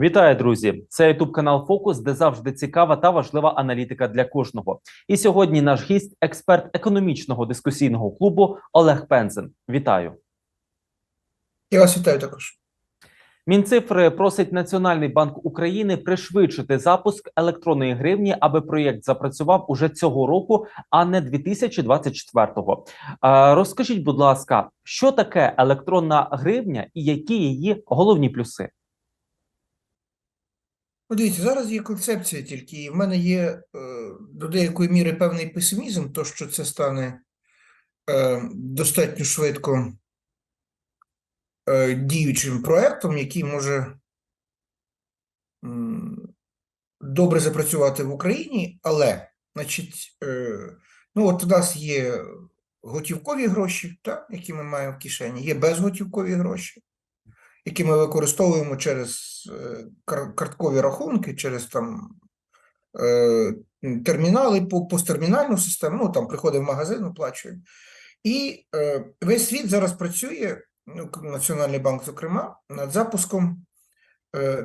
Вітаю, друзі! Це Ютуб канал Фокус, де завжди цікава та важлива аналітика для кожного. І сьогодні наш гість, експерт економічного дискусійного клубу Олег Пензен. Вітаю! Я вас вітаю також. Мінцифри просить Національний банк України пришвидшити запуск електронної гривні, аби проєкт запрацював уже цього року, а не 2024-го. Е, Розкажіть, будь ласка, що таке електронна гривня і які її головні плюси? Ну, дивіться, зараз є концепція тільки, і в мене є е, до деякої міри певний песимізм, то що це стане е, достатньо швидко е, діючим проектом, який може добре запрацювати в Україні, але, значить, ну от у нас є готівкові гроші, так, які ми маємо в кишені, є безготівкові гроші. Які ми використовуємо через е, карткові рахунки, через там е, термінали, посттермінальну систему, ну там приходить в магазин, оплачує. І е, весь світ зараз працює, ну, Національний банк, зокрема, над запуском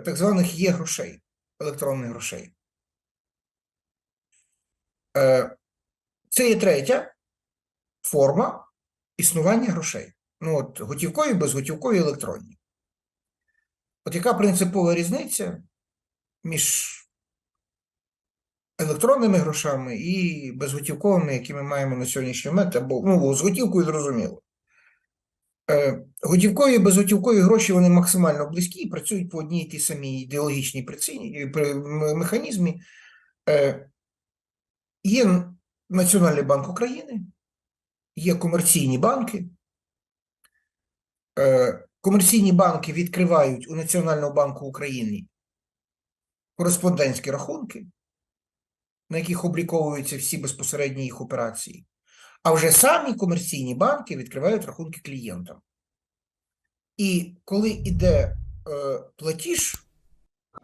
так званих є-грошей, електронних грошей. Це є третя форма існування грошей. Ну, от готівкові, безготівкові, електронні. От яка принципова різниця між електронними грошами і безготівковими, які ми маємо на сьогоднішній момент, або ну, з готівкою зрозуміло. Е, готівкові і безготівкові гроші вони максимально близькі і працюють по одній і тій самій ідеологічній приціні, механізмі. Е, є Національний банк України, є комерційні банки. Комерційні банки відкривають у Національного банку України кореспондентські рахунки, на яких обліковуються всі безпосередні їх операції. А вже самі комерційні банки відкривають рахунки клієнтам. І коли йде е, платіж,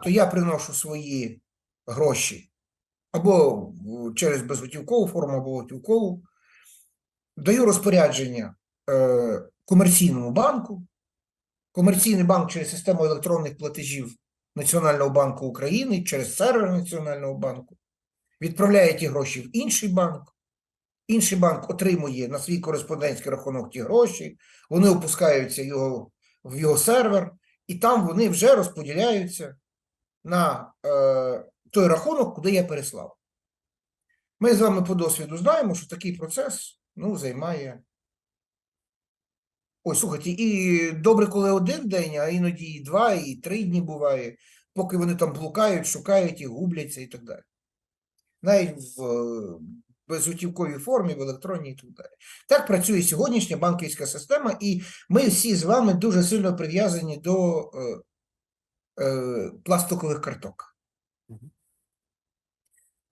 то я приношу свої гроші або через безготівкову форму, або готівкову, даю розпорядження е, комерційному банку. Комерційний банк через систему електронних платежів Національного банку України через сервер Національного банку відправляє ті гроші в інший банк. Інший банк отримує на свій кореспондентський рахунок ті гроші, вони опускаються його, в його сервер, і там вони вже розподіляються на е, той рахунок, куди я переслав. Ми з вами по досвіду знаємо, що такий процес ну, займає Ой, слухайте, і добре, коли один день, а іноді і два, і три дні буває, поки вони там блукають, шукають і губляться і так далі. Навіть в е, безготівковій формі, в електронній і так далі. Так працює сьогоднішня банківська система, і ми всі з вами дуже сильно прив'язані до е, е, пластикових карток.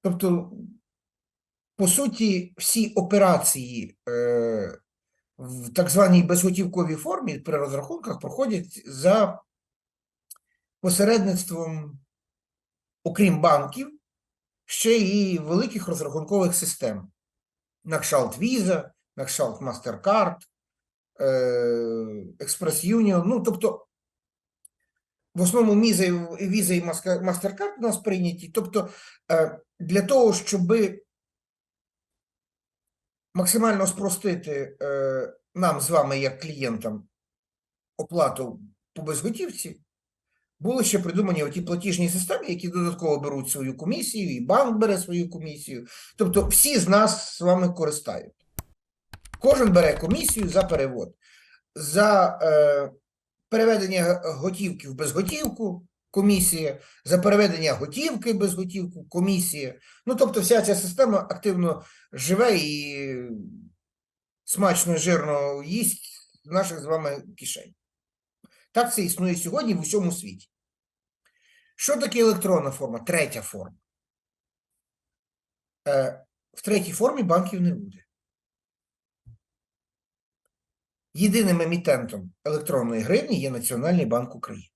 Тобто, по суті, всі операції е, в так званій безготівковій формі при розрахунках проходять за посередництвом, окрім банків, ще і великих розрахункових систем. На кшталт Visa, на кшталт MasterCard, е, Express Union. Ну, тобто, в основному Visa і MasterCard у нас прийняті. Тобто, е, для того, щоби максимально спростити е, нам з вами, як клієнтам, оплату по безготівці, були ще придумані оті платіжні системи, які додатково беруть свою комісію, і банк бере свою комісію. Тобто всі з нас з вами користають. Кожен бере комісію за перевод, за е, переведення готівки в безготівку, комісія, за переведення готівки в безготівку, комісія. Ну, тобто, вся ця система активно живе і смачно, жирно їсть наших з вами кишень. Так це існує сьогодні в усьому світі. Що таке електронна форма? Третя форма. Е, в третій формі банків не буде. Єдиним емітентом електронної гривні є Національний банк України.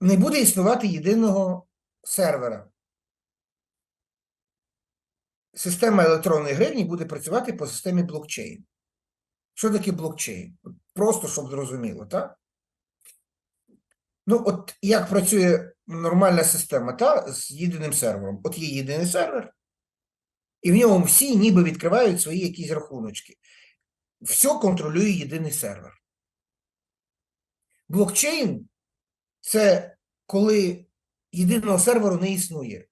Не буде існувати єдиного сервера. Система електронної гривні буде працювати по системі блокчейн. Що таке блокчейн? Просто щоб зрозуміло, так? Ну, от як працює нормальна система, та з єдиним сервером. От є єдиний сервер, і в ньому всі ніби відкривають свої якісь рахуночки. Все контролює єдиний сервер. Блокчейн це коли єдиного серверу не існує.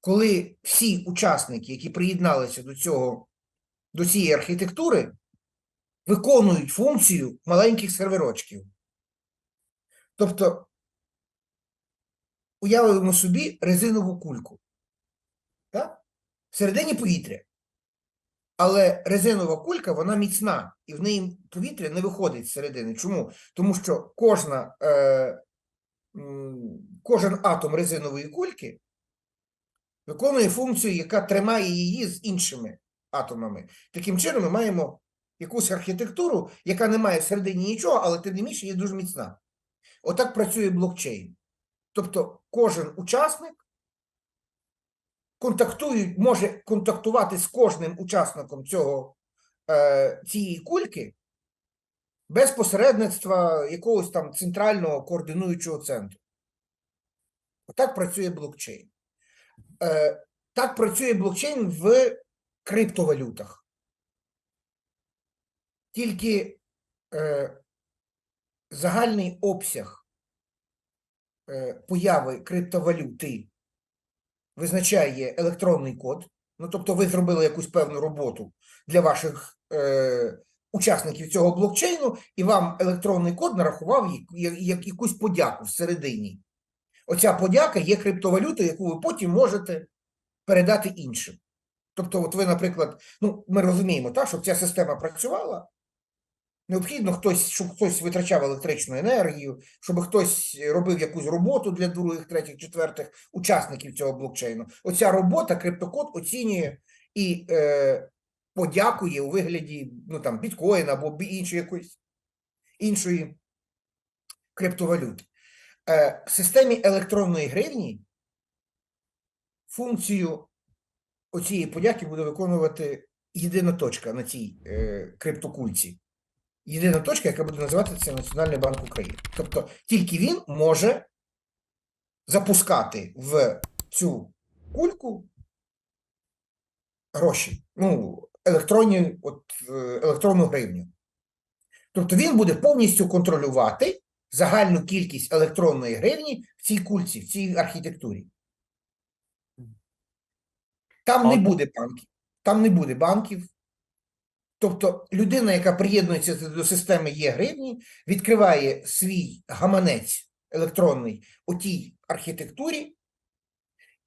Коли всі учасники, які приєдналися до цього, до цієї архітектури, виконують функцію маленьких серверочків. Тобто, уявимо собі резинову кульку. Так? Всередині повітря. Але резинова кулька, вона міцна, і в неї повітря не виходить з середини. Чому? Тому що кожна, е, кожен атом резинової кульки виконує функцію, яка тримає її з іншими атомами. Таким чином, ми маємо якусь архітектуру, яка не має всередині нічого, але тим не менше є дуже міцна. Отак працює блокчейн. Тобто кожен учасник контактує, може контактувати з кожним учасником цього, е, цієї кульки без посередництва якогось там центрального координуючого центру. Отак працює блокчейн. Е, так працює блокчейн в криптовалютах. Тільки е, загальний обсяг е, появи криптовалюти визначає електронний код. Ну, тобто, ви зробили якусь певну роботу для ваших е, учасників цього блокчейну, і вам електронний код нарахував як, як, як якусь подяку всередині. Оця подяка є криптовалютою, яку ви потім можете передати іншим. Тобто, от ви, наприклад, ну, ми розуміємо, так, щоб ця система працювала, необхідно хтось, щоб хтось витрачав електричну енергію, щоб хтось робив якусь роботу для других, третіх, четвертих учасників цього блокчейну. Оця робота криптокод оцінює і е, подякує у вигляді ну, там, біткоїна або іншої якоїсь іншої криптовалюти. Е, в системі електронної гривні функцію оцієї подяки буде виконувати єдина точка на цій е, криптокульці. Єдина точка, яка буде називатися Національний банк України. Тобто тільки він може запускати в цю кульку гроші, ну, електронні, от, е, електронну гривню. Тобто він буде повністю контролювати загальну кількість електронної гривні в цій кульці, в цій архітектурі. Там не буде банків. Там не буде банків. Тобто людина, яка приєднується до системи є-гривні, відкриває свій гаманець електронний у тій архітектурі,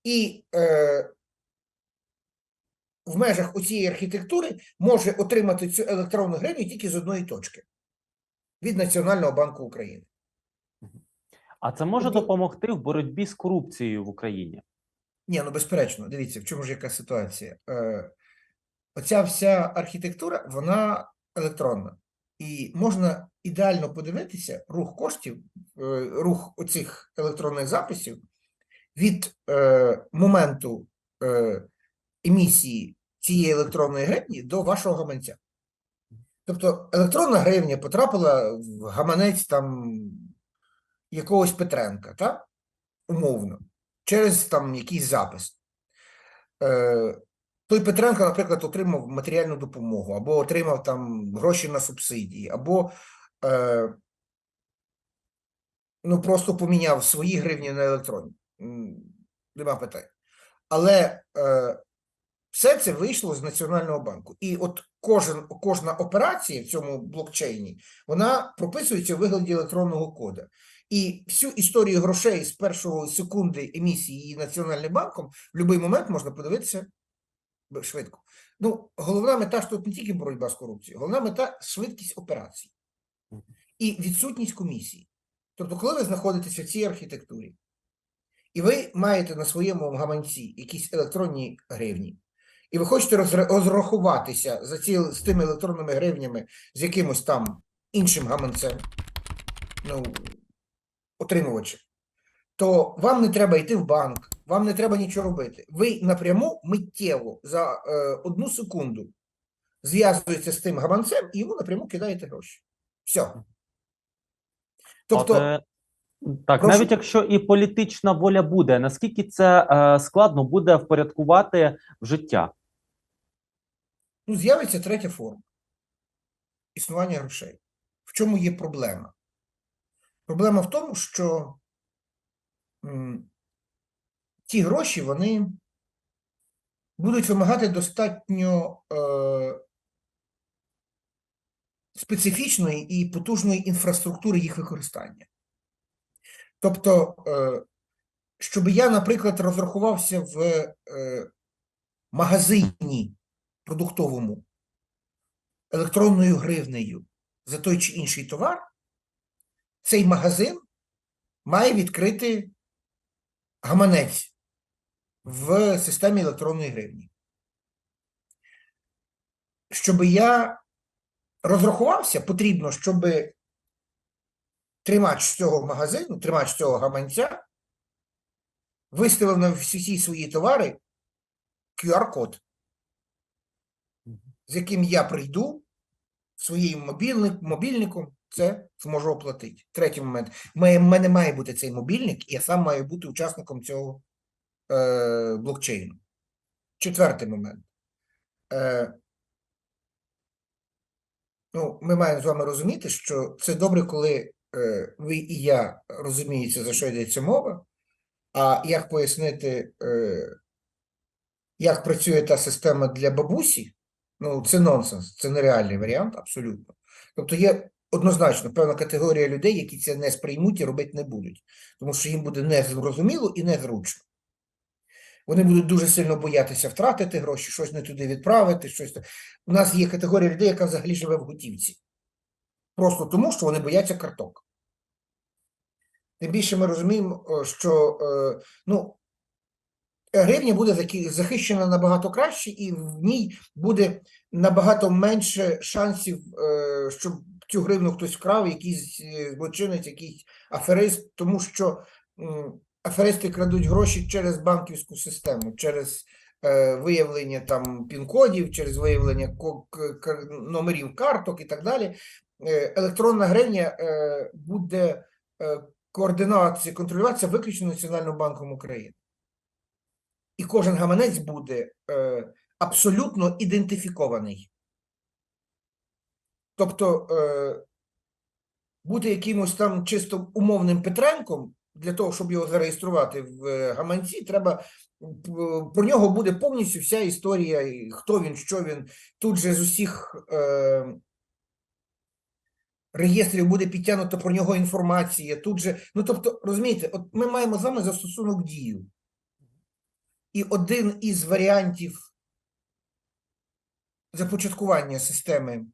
і е, в межах у цієї архітектури може отримати цю електронну гривню тільки з одної точки від Національного банку України. А це може Тобто- допомогти в боротьбі з корупцією в Україні? Ні, ну безперечно, дивіться, в чому ж яка ситуація. Е, оця вся архітектура, вона електронна. І можна ідеально подивитися рух коштів, е, рух оцих електронних записів від е, моменту е, емісії цієї електронної гривні до вашого гаманця. Тобто електронна гривня потрапила в гаманець там якогось Петренка, так? Умовно через там якийсь запис. Е, той Петренко, наприклад, отримав матеріальну допомогу, або отримав там гроші на субсидії, або е, ну, просто поміняв свої гривні на електронні. Нема питань. Але е, все це вийшло з Національного банку. І от кожен, кожна операція в цьому блокчейні, вона прописується у вигляді електронного кода. І всю історію грошей з першого секунди емісії її Національним банком в будь-який момент можна подивитися швидко. Ну, головна мета ж тут не тільки боротьба з корупцією, головна мета швидкість операцій і відсутність комісії. Тобто, коли ви знаходитеся в цій архітектурі, і ви маєте на своєму гаманці якісь електронні гривні, і ви хочете розрахуватися за ці, з тими електронними гривнями з якимось там іншим гаманцем, ну, отримувачем, то вам не треба йти в банк, вам не треба нічого робити. Ви напряму миттєво за е, одну секунду зв'язуєтеся з тим гаманцем і йому напряму кидаєте гроші. Все. Тобто, Так, Прошу. навіть якщо і політична воля буде, наскільки це е, складно буде впорядкувати в життя? Ну, з'явиться третя форма існування грошей. В чому є проблема? Проблема в тому, що ті гроші вони будуть вимагати достатньо е, специфічної і потужної інфраструктури їх використання. Тобто, е, щоб я, наприклад, розрахувався в е, магазині продуктовому електронною гривнею за той чи інший товар, цей магазин має відкрити гаманець в системі електронної гривні. Щоб я розрахувався, потрібно, щоб тримач цього магазину, тримач цього гаманця виставив на всі свої товари QR-код з яким я прийду своїм мобільник, мобільником, це зможу оплатити. Третій момент. В мене має бути цей мобільник, і я сам маю бути учасником цього е, блокчейну. Четвертий момент. Е, ну, ми маємо з вами розуміти, що це добре, коли е, ви і я розумієте, за що йдеться мова, а як пояснити, е, як працює та система для бабусі, Ну, це нонсенс, це нереальний варіант, абсолютно. Тобто є однозначно певна категорія людей, які це не сприймуть і робити не будуть, тому що їм буде незрозуміло і незручно. Вони будуть дуже сильно боятися втратити гроші, щось не туди відправити, щось. У нас є категорія людей, яка взагалі живе в готівці. Просто тому, що вони бояться карток. Тим більше ми розуміємо, що е, ну, гривня буде захищена набагато краще, і в ній буде набагато менше шансів, е, щоб цю гривню хтось вкрав, якийсь е, злочинець, якийсь аферист, тому що аферисти крадуть гроші через банківську систему, через е, виявлення там пін-кодів, через виявлення номерів карток і так далі. Е, Електронна гривня буде е, координація, контролюватися виключно Національним банком України. І кожен гаманець буде е, абсолютно ідентифікований. Тобто е, бути якимось там чисто умовним Петренком для того, щоб його зареєструвати в е, гаманці, треба про нього буде повністю вся історія, хто він, що він. Тут же з усіх е, реєстрів буде підтягнута про нього інформація. Тут же, ну тобто, розумієте, от ми маємо з вами застосунок дію. І один із варіантів започаткування системи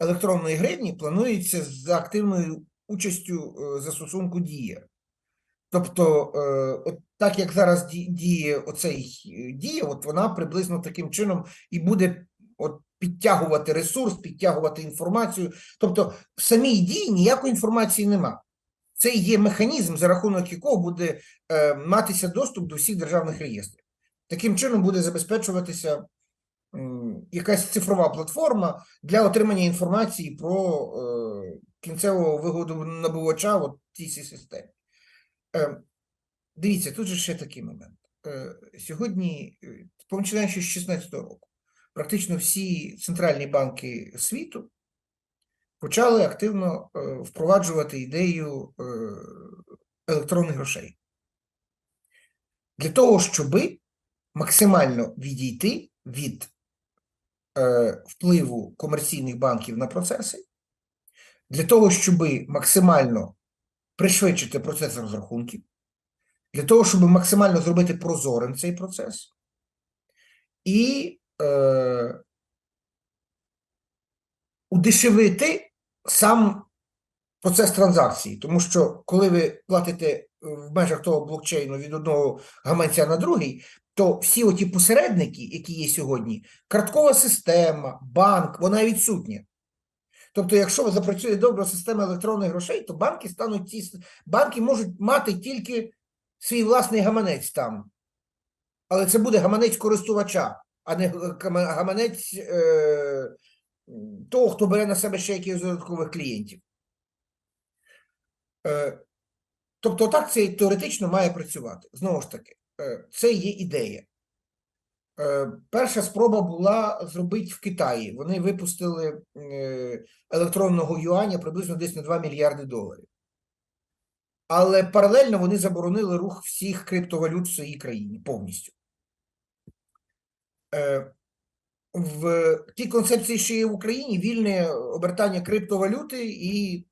електронної гривні планується за активною участю е, застосунку Дія. Тобто, е, от так як зараз ді- діє оцей е, дія, от вона приблизно таким чином і буде от підтягувати ресурс, підтягувати інформацію. Тобто, в самій дії ніякої інформації нема. Це є механізм, за рахунок якого буде матися доступ до всіх державних реєстрів. Таким чином буде забезпечуватися якась цифрова платформа для отримання інформації про е, кінцевого вигодонабувача в цій системі. Е, дивіться, тут же ще такий момент. Е, сьогодні, е, починаючи з 2016 року, практично всі центральні банки світу почали активно впроваджувати ідею електронних грошей. Для того, щоб максимально відійти від впливу комерційних банків на процеси, для того, щоб максимально пришвидшити процес розрахунків, для того, щоб максимально зробити прозорим цей процес, і е, удешевити сам процес транзакції. Тому що коли ви платите в межах того блокчейну від одного гаманця на другий, то всі оті посередники, які є сьогодні, карткова система, банк, вона відсутня. Тобто, якщо запрацює добра система електронних грошей, то банки стануть ті, банки можуть мати тільки свій власний гаманець там. Але це буде гаманець користувача, а не гаманець е, того, хто бере на себе ще якихось додаткових клієнтів. Е, Тобто, так це теоретично має працювати. Знову ж таки, це є ідея. Е, Перша спроба була зробити в Китаї. Вони випустили е, електронного юаня приблизно десь на 2 мільярди доларів. Але паралельно вони заборонили рух всіх криптовалют в своїй країні повністю. Е, В тій концепції, що є в Україні, вільне обертання криптовалюти і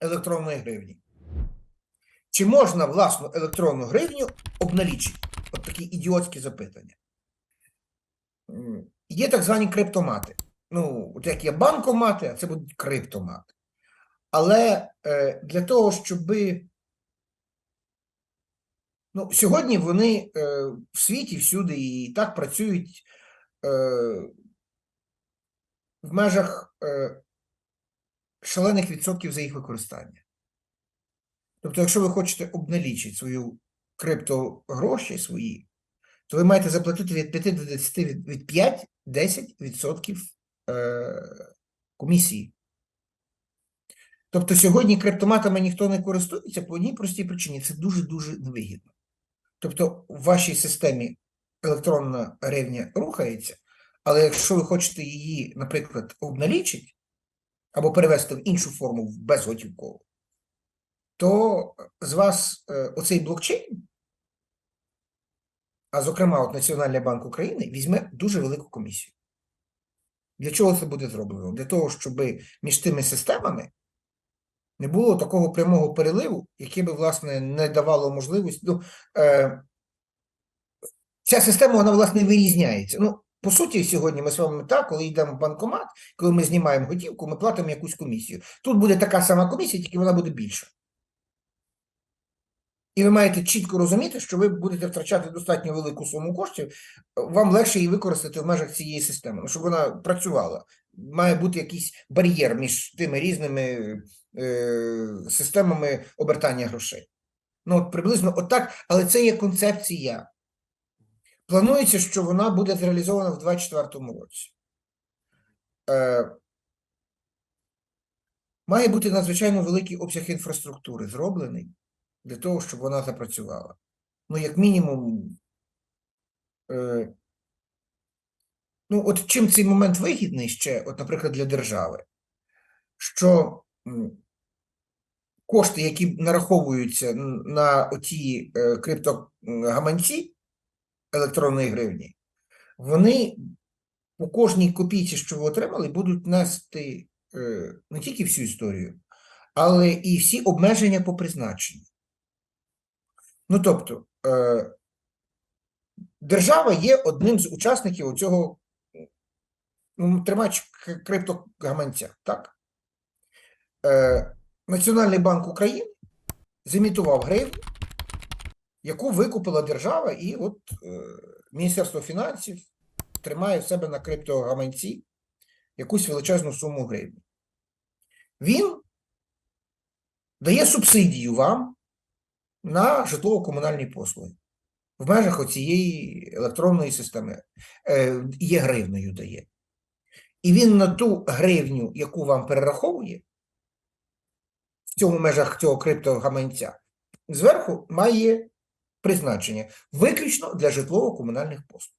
електронної гривні. Чи можна власну електронну гривню обналічити? От такі ідіотські запитання. Є так звані криптомати. Ну, от як є банкомати, а це будуть криптомати. Але е, для того, щоб. Ну, сьогодні вони е, в світі всюди і так працюють е, в межах е, шалених відсотків за їх використання. Тобто, якщо ви хочете обналічити свою криптогроші свої, то ви маєте заплатити від 5 до 10, від, від 5-10% відсотків е, комісії. Тобто сьогодні криптоматами ніхто не користується по одній простій причині. Це дуже-дуже невигідно. Тобто, в вашій системі електронна гривня рухається, але якщо ви хочете її, наприклад, обналічити або перевести в іншу форму безготівкову, то з вас е, оцей блокчейн, а зокрема от Національний банк України, візьме дуже велику комісію. Для чого це буде зроблено? Для того, щоб між тими системами не було такого прямого переливу, яке би, власне, не давало можливості. Ну, е, ця система, вона, власне, вирізняється. Ну, по суті, сьогодні ми з вами так, коли йдемо в банкомат, коли ми знімаємо готівку, ми платимо якусь комісію. Тут буде така сама комісія, тільки вона буде більша. І ви маєте чітко розуміти, що ви будете втрачати достатньо велику суму коштів, вам легше її використати в межах цієї системи, ну, щоб вона працювала. Має бути якийсь бар'єр між тими різними е, системами обертання грошей. Ну, от приблизно отак, але це є концепція. Планується, що вона буде зреалізована в 2024 році. Е, має бути надзвичайно великий обсяг інфраструктури зроблений для того, щоб вона запрацювала. Ну, як мінімум, е, ну, от чим цей момент вигідний ще, от, наприклад, для держави, що кошти, які нараховуються на оті е, криптогаманці електронної гривні, вони по кожній копійці, що ви отримали, будуть нести е, не тільки всю історію, але і всі обмеження по призначенню. Ну, тобто, е, держава є одним з учасників цього ну, тримач криптогаманця, так? Е, Національний банк України зімітував гривню, яку викупила держава, і от е, Міністерство фінансів тримає в себе на криптогаманці якусь величезну суму гривень. Він дає субсидію вам на житлово-комунальні послуги в межах оцієї електронної системи е, є гривнею дає. І він на ту гривню, яку вам перераховує в цьому межах цього криптогаманця, зверху має призначення виключно для житлово-комунальних послуг.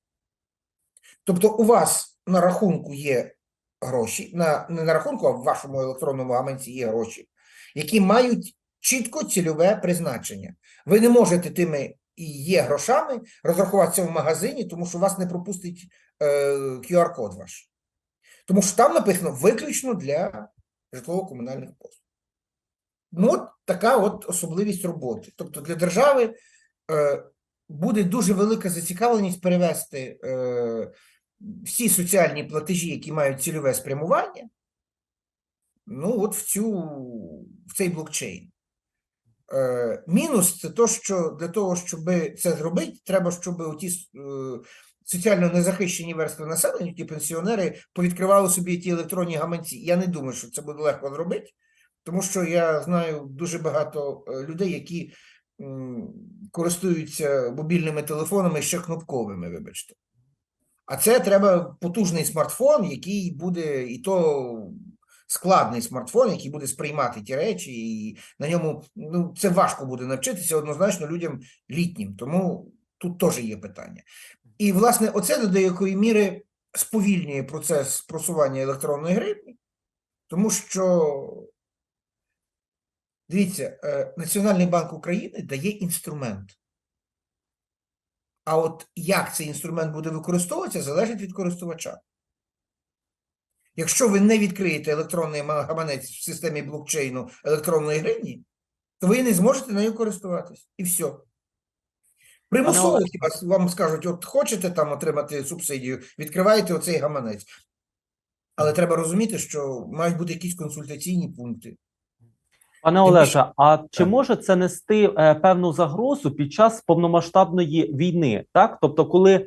Тобто у вас на рахунку є гроші, на, не на рахунку, а в вашому електронному гаманці є гроші, які мають чітко цільове призначення. Ви не можете тими і є грошами розрахуватися в магазині, тому що вас не пропустить е, QR-код ваш. Тому що там написано виключно для житлово-комунальних послуг. Ну, от така от особливість роботи. Тобто для держави е, буде дуже велика зацікавленість перевести е, всі соціальні платежі, які мають цільове спрямування, ну, от в, цю, в цей блокчейн. Е, мінус це то, що для того, щоб це зробити, треба, щоб оті е, соціально незахищені верстви населення, ті пенсіонери, повідкривали собі ті електронні гаманці. Я не думаю, що це буде легко зробити, тому що я знаю дуже багато е, людей, які користуються мобільними телефонами ще кнопковими, вибачте. А це треба потужний смартфон, який буде і то складний смартфон, який буде сприймати ті речі, і на ньому ну, це важко буде навчитися однозначно людям літнім. Тому тут теж є питання. І, власне, оце до якої міри сповільнює процес просування електронної гривні, тому що, дивіться, е, Національний банк України дає інструмент. А от як цей інструмент буде використовуватися, залежить від користувача. Якщо ви не відкриєте електронний гаманець в системі блокчейну електронної гривні, то ви не зможете нею користуватись. І все. Примусово вам скажуть, от хочете там отримати субсидію, відкриваєте оцей гаманець. Але треба розуміти, що мають бути якісь консультаційні пункти. Пане Олеже, а чи може це нести е, певну загрозу під час повномасштабної війни? Так, тобто, коли е,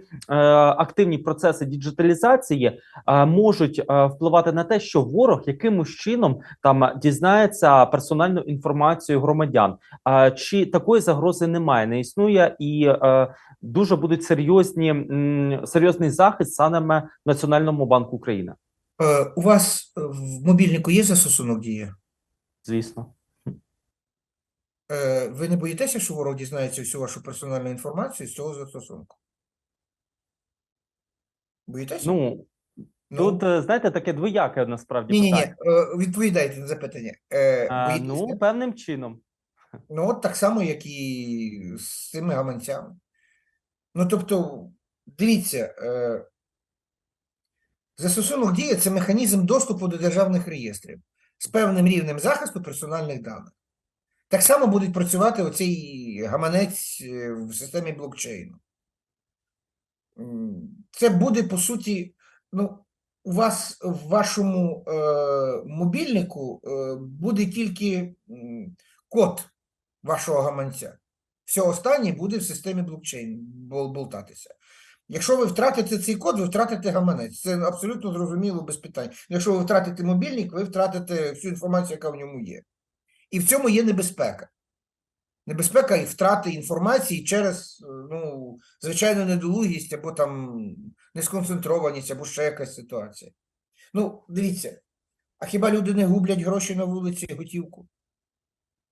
активні процеси діджиталізації е, можуть е, впливати на те, що ворог якимось чином там дізнається персональну інформацію громадян, е, чи такої загрози немає, не існує, і е, дуже будуть серйозні м, серйозний захист саме Національному банку України, Е, у вас е, в мобільнику є застосунок дія? звісно. Е, ви не боїтеся, що ворог дізнається всю вашу персональну інформацію з цього застосунку? Боїтеся? Ну Ну, тут е, знаєте таке двояке насправді ні, ні, ні, відповідайте на запитання. Е, А, боїтеся? ну, певним чином. Ну, от так само, як і з цими гаманцями. Ну, тобто, дивіться, е, застосунок дія це механізм доступу до державних реєстрів з певним рівнем захисту персональних даних. Так само будуть працювати оцей гаманець е, в системі блокчейну. Це буде, по суті, ну, у вас в вашому е, мобільнику е, буде тільки код вашого гаманця. Все останнє буде в системі блокчейн болтатися. Якщо ви втратите цей код, ви втратите гаманець. Це абсолютно зрозуміло без питань. Якщо ви втратите мобільник, ви втратите всю інформацію, яка в ньому є. І в цьому є небезпека. Небезпека і втрати інформації через, е, ну, звичайно, недолугість або там несконцентрованість, або ще якась ситуація. Ну, дивіться, а хіба люди не гублять гроші на вулиці готівку?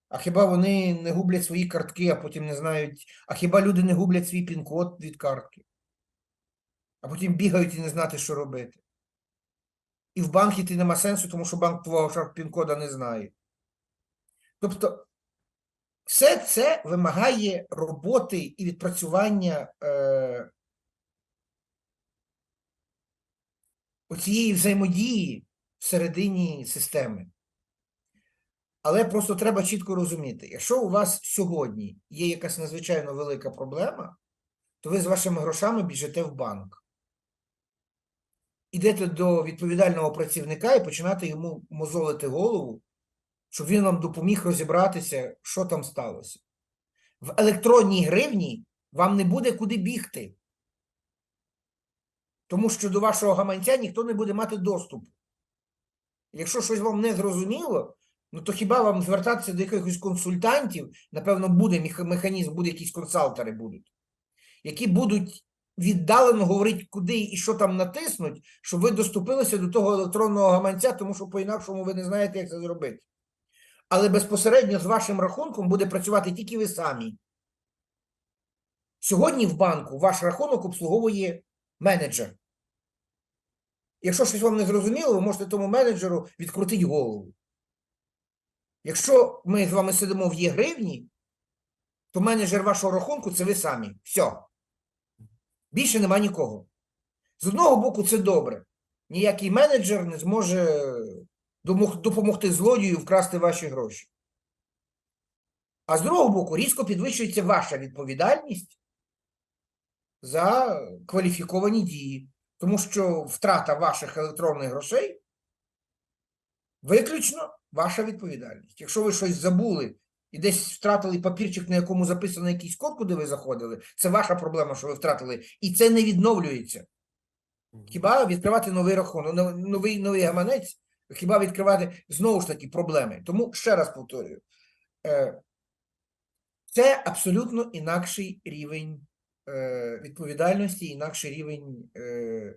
А хіба вони не гублять свої картки, а потім не знають, а хіба люди не гублять свій пін-код від картки? А потім бігають і не знати, що робити. І в банк йти нема сенсу, тому що банк твого пін-кода не знає. Тобто, все це вимагає роботи і відпрацювання е, оцієї взаємодії всередині системи. Але просто треба чітко розуміти, якщо у вас сьогодні є якась надзвичайно велика проблема, то ви з вашими грошами біжите в банк. Ідете до відповідального працівника і починаєте йому мозолити голову, щоб він вам допоміг розібратися, що там сталося. В електронній гривні вам не буде куди бігти. Тому що до вашого гаманця ніхто не буде мати доступу. Якщо щось вам не зрозуміло, ну то хіба вам звертатися до якихось консультантів, напевно, буде механізм, буде якісь консалтери будуть, які будуть віддалено говорити, куди і що там натиснуть, щоб ви доступилися до того електронного гаманця, тому що по-інакшому ви не знаєте, як це зробити. Але безпосередньо з вашим рахунком буде працювати тільки ви самі. Сьогодні в банку ваш рахунок обслуговує менеджер. Якщо щось вам не зрозуміло, ви можете тому менеджеру відкрутити голову. Якщо ми з вами сидимо в є-гривні, то менеджер вашого рахунку це ви самі. Все. Більше нема нікого. З одного боку, це добре. Ніякий менеджер не зможе допомогти злодію вкрасти ваші гроші. А з другого боку, різко підвищується ваша відповідальність за кваліфіковані дії. Тому що втрата ваших електронних грошей виключно ваша відповідальність. Якщо ви щось забули і десь втратили папірчик, на якому записано якийсь код, куди ви заходили, це ваша проблема, що ви втратили, і це не відновлюється. Хіба відкривати новий рахунок, новий новий гаманець, хіба відкривати знову ж таки проблеми. Тому ще раз повторюю, е, це абсолютно інакший рівень е, відповідальності, інакший рівень е,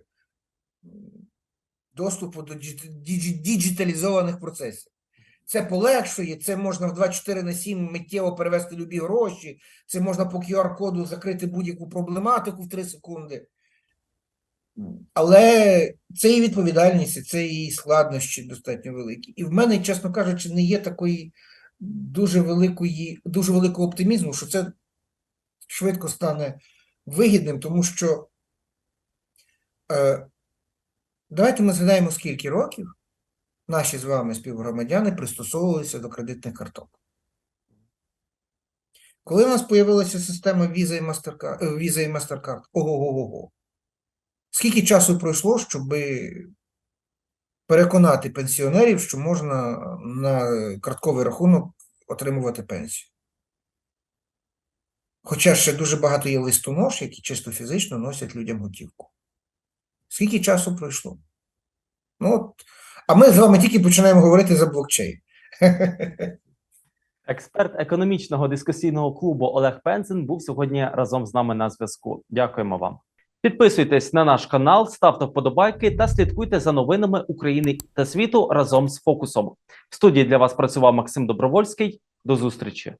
доступу до діджи- діджи- діджиталізованих процесів. Це полегшує, це можна в 24 на 7 миттєво перевести любі гроші, це можна по QR-коду закрити будь-яку проблематику в 3 секунди. Але це і відповідальність, і це і складнощі достатньо великі. І в мене, чесно кажучи, не є такої дуже великої, дуже великого оптимізму, що це швидко стане вигідним, тому що е, давайте ми згадаємо, скільки років наші з вами співгромадяни пристосовувалися до кредитних карток. Коли у нас появилася система Visa і MasterCard, е, Visa і MasterCard, ого-го-го. Скільки часу пройшло, щоб переконати пенсіонерів, що можна на картковий рахунок отримувати пенсію? Хоча ще дуже багато є листонож, які чисто фізично носять людям готівку. Скільки часу пройшло? Ну, от, а ми з вами тільки починаємо говорити за блокчейн. Експерт економічного дискусійного клубу Олег Пензен був сьогодні разом з нами на зв'язку. Дякуємо вам. Підписуйтесь на наш канал, ставте вподобайки та слідкуйте за новинами України та світу разом з фокусом. В студії для вас працював Максим Добровольський. До зустрічі.